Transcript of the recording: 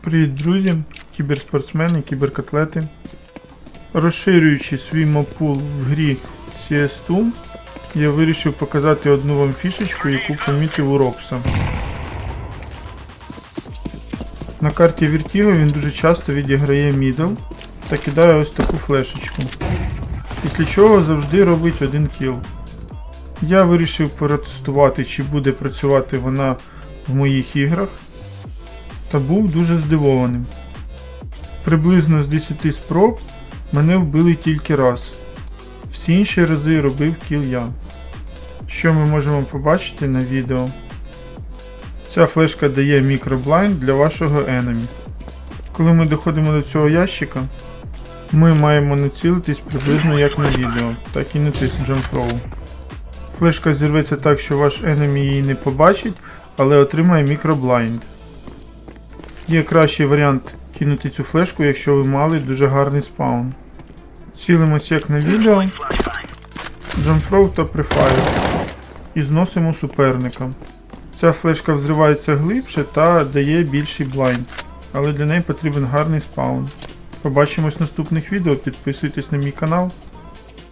Привіт, друзі, кіберспортсмени, кіберкотлети. Розширюючи свій мопул в грі CS2, я вирішив показати одну вам фішечку, яку помітив у Робса. На карті Vertigo він дуже часто відіграє мідл та кидає ось таку флешечку. Після чого завжди робить один кіл. Я вирішив протестувати, чи буде працювати вона в моїх іграх та був дуже здивованим. Приблизно з 10 спроб мене вбили тільки раз. Всі інші рази робив кіл я. Що ми можемо побачити на відео? Ця флешка дає мікроблайнд для вашого enemy. Коли ми доходимо до цього ящика, ми маємо націлитись приблизно як на відео, так і на цей джамфроу. Флешка зірветься так, що ваш enemy її не побачить, але отримає мікроблайнд. Є кращий варіант кинути цю флешку, якщо ви мали дуже гарний спаун. Цілимось як на відео. Джамфроу та префайр. І зносимо суперника. Ця флешка взривається глибше та дає більший блайнд. Але для неї потрібен гарний спаун. Побачимось в наступних відео, підписуйтесь на мій канал.